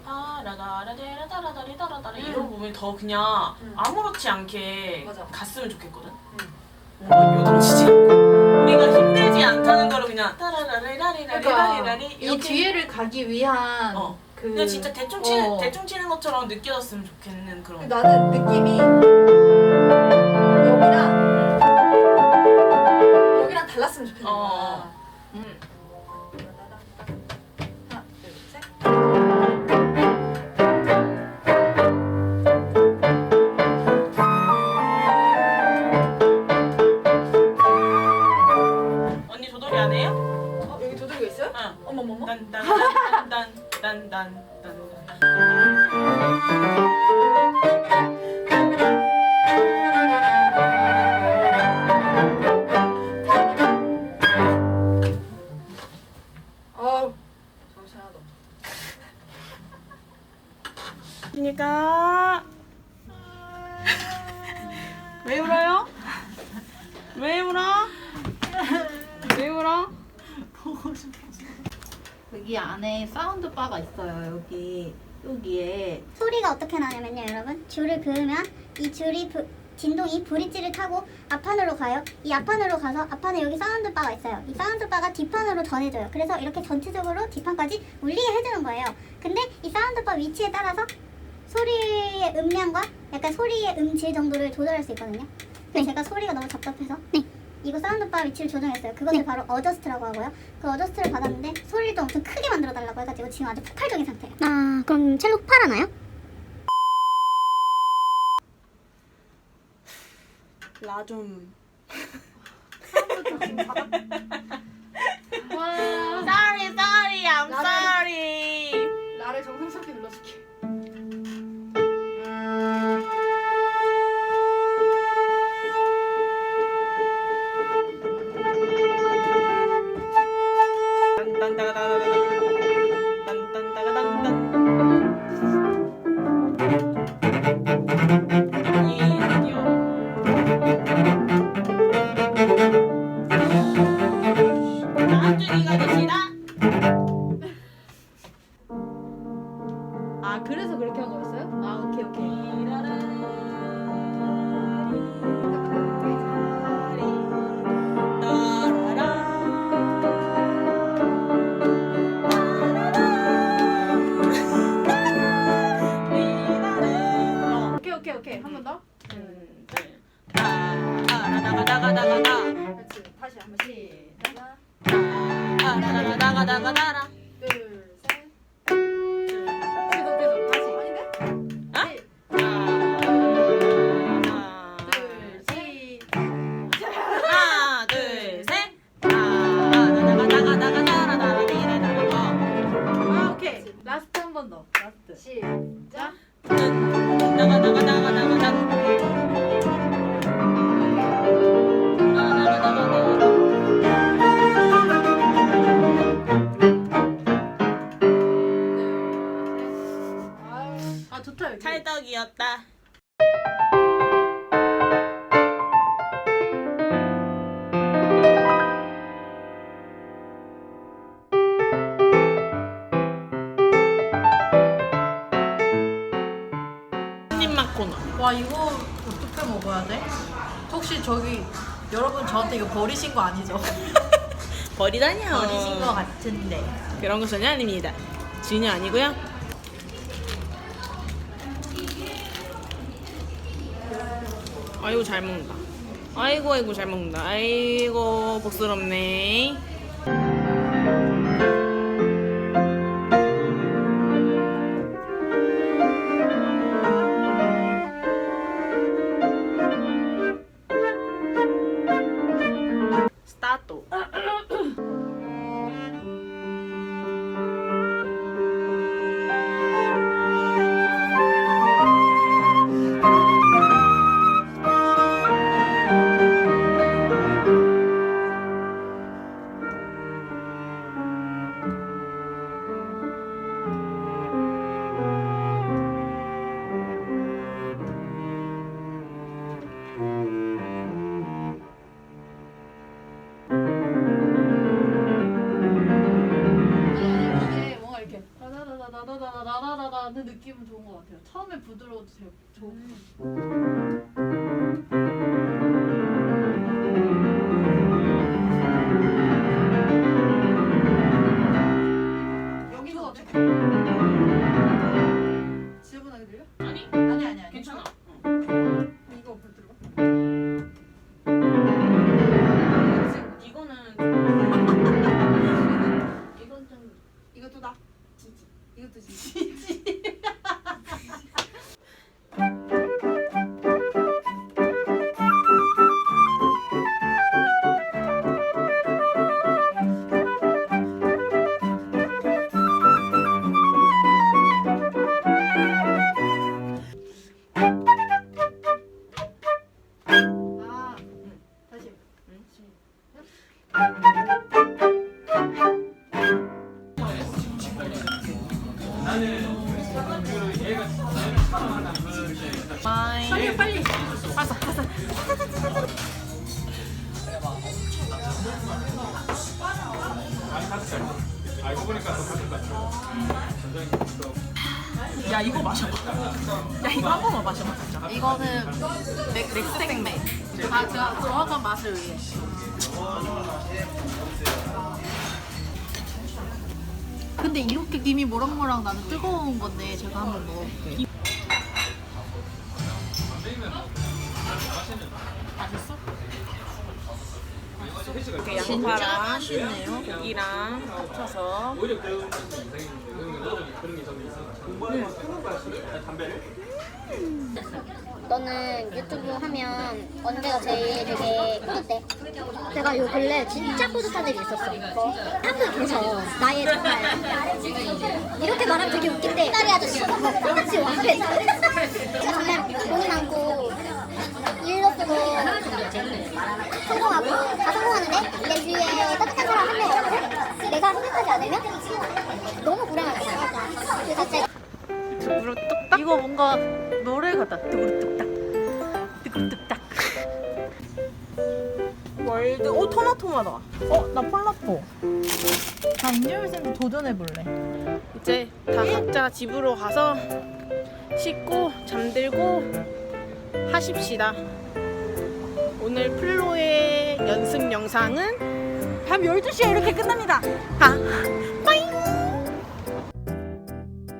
111마디부터 언니 파라다라데라다라다리다라다리 이런 부분이 더 그냥 음. 아무렇지 않게 맞아. 갔으면 좋겠거든. 음. 뭔가 요동치지 않고 우리가 힘들지 않다는 거를 그냥 따라라리라리라리라리 그러니까 이 이렇게 뒤에를 가기 위한 어. 그 그냥 진짜 대충 치는 어. 대충 치는 것처럼 느껴졌으면 좋겠는 그런. 나는 느낌이 딴딴딴딴딴딴딴. 어우, 정신 하나도 없어. 그러니까 왜 울어요? 왜 울어? 왜 울어? 여기 안에 사운드 바가 있어요. 여기. 여기에. 소리가 어떻게 나냐면요 여러분. 줄을 그으면 이 줄이 부, 진동이 브릿지를 타고 앞판으로 가요. 이 앞판으로 가서 앞판에 여기 사운드 바가 있어요. 이 사운드 바가 뒷판으로 전해줘요. 그래서 이렇게 전체적으로 뒷판까지 울리게 해주는 거예요. 근데 이 사운드 바 위치에 따라서 소리의 음량과 약간 소리의 음질 정도를 조절할 수 있거든요. 근데 제가 소리가 너무 답답해서 이거 사운드 바 위치를 조정했어요. 그것을 바로 어저스트라고 하고요. 그 어저스트를 받았는데 소리를 또 엄청 크게 만들어 달라고 해가지고 지금 아주 폭발적인 상태예요. 아 그럼 첼로 폭발하나요? 나 좀. 둘, 셋. 계속, 계속. 다시. 아닌데? 둘, 시. 하나, 둘, 셋. 나가 나가 나가 나가 나가 나가 아, 오케이. 라스트 한 번 더. 라스트. 시작. 나 아 좋다 여기. 찰떡이었다. 한입맛 코너. 와 이거 어떻게 먹어야 돼? 혹시 저기 여러분 저한테 이거 버리신 거 아니죠? 버리다니요. 버리신 거 같은데. 그런 거 전혀 아닙니다. 전혀 아니고요. 아이고 잘 먹는다. 아이고 아이고 잘 먹는다. 아이고 복스럽네. 부드러워도 되게 좋고. 빨리 빨리. 가서 가서. 야 이거 마셔봐. 야 이거 한 번만 마셔봐 진짜. 이거는 맥 렉스생맥. 아 제가 정확한 맛을 위해. 근데 이렇게 김이 모락모락 나는 뜨거운 건데 제가 한번 먹어볼게요. 이렇게 양파랑 고기랑 합쳐서. 너는 유튜브 하면 언제가 제일 되게 뿌듯해? 내가 요 근래 진짜 뿌듯한 일이 있었어. 한국에서 나의 정말 이렇게 말하면 되게 웃긴데 딸이 아저씨 똑같이 와서 정말 돈이 많고 일로 쓰고 성공하고 다 성공하는데 내 주위에 따뜻한 사람 한 명 없고 내가 생각하지 않으면 너무 불행하겠어. 그래서 제가 두부로 뚝딱. 이거 뭔가 노래 같다. 두부로 뚝딱. 두부로 뚝딱. 월드. 오 토마토마다. 어나 폴라포. 나 음료생도 도전해볼래. 이제 다 각자 집으로 가서 씻고 잠들고 하십시다. 오늘 플로의 연습 영상은 밤 12시에 이렇게 끝납니다. 아!